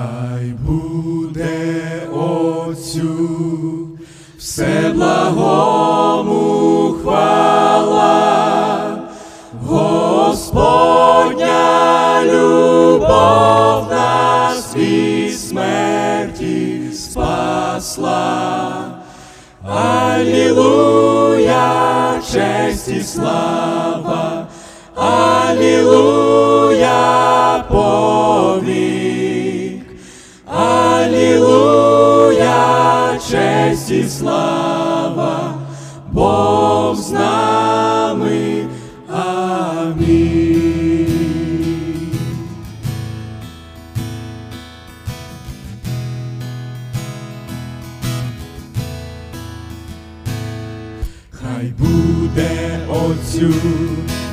Хай буде Отцю. Все благому хвала, Господня любов нас від смерті спасла. Алілуя, честь і слава, Алілуя, честь і слава, Бог з нами, Амінь. Хай буде Отцю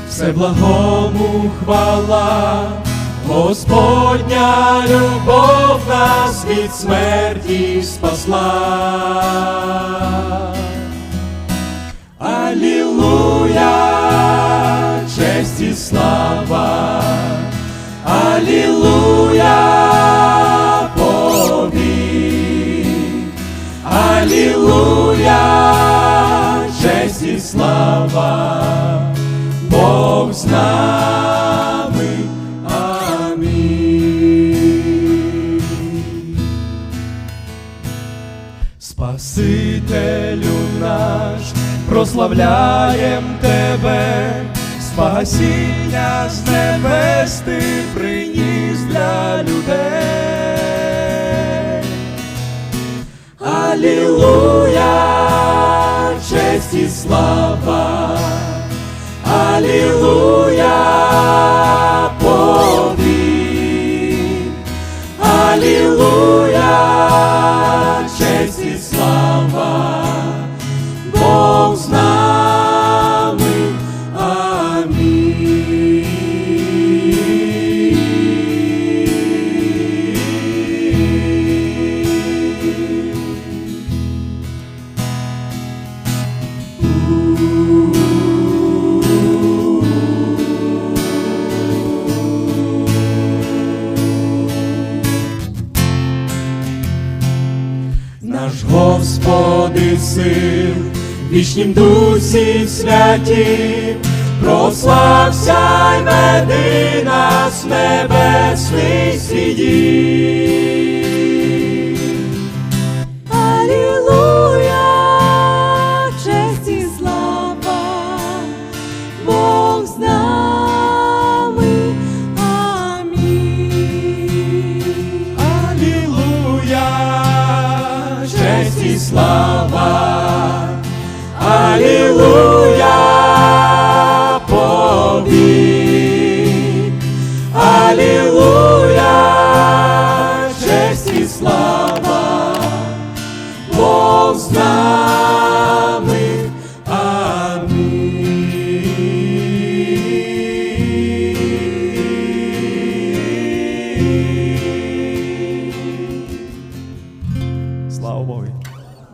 все благому хвала, Господня любов нас від смерті спасла. Алілуя, честь і слава, Алілуя, Спасителю наш, прославляєм тебе, спасіння з небес ти приніс для людей. Алілуя, честь і слава, Алілуя, повік, Алілуя, честь і слава, Господи сил, вічнім дусі в святі, прослався й веди нас небесний сліді. Алілуя, честь і слава, Бог знає. и слава. Аллилуйя, подвиг. Аллилуйя, честь и слава. Бог знам их. Аминь.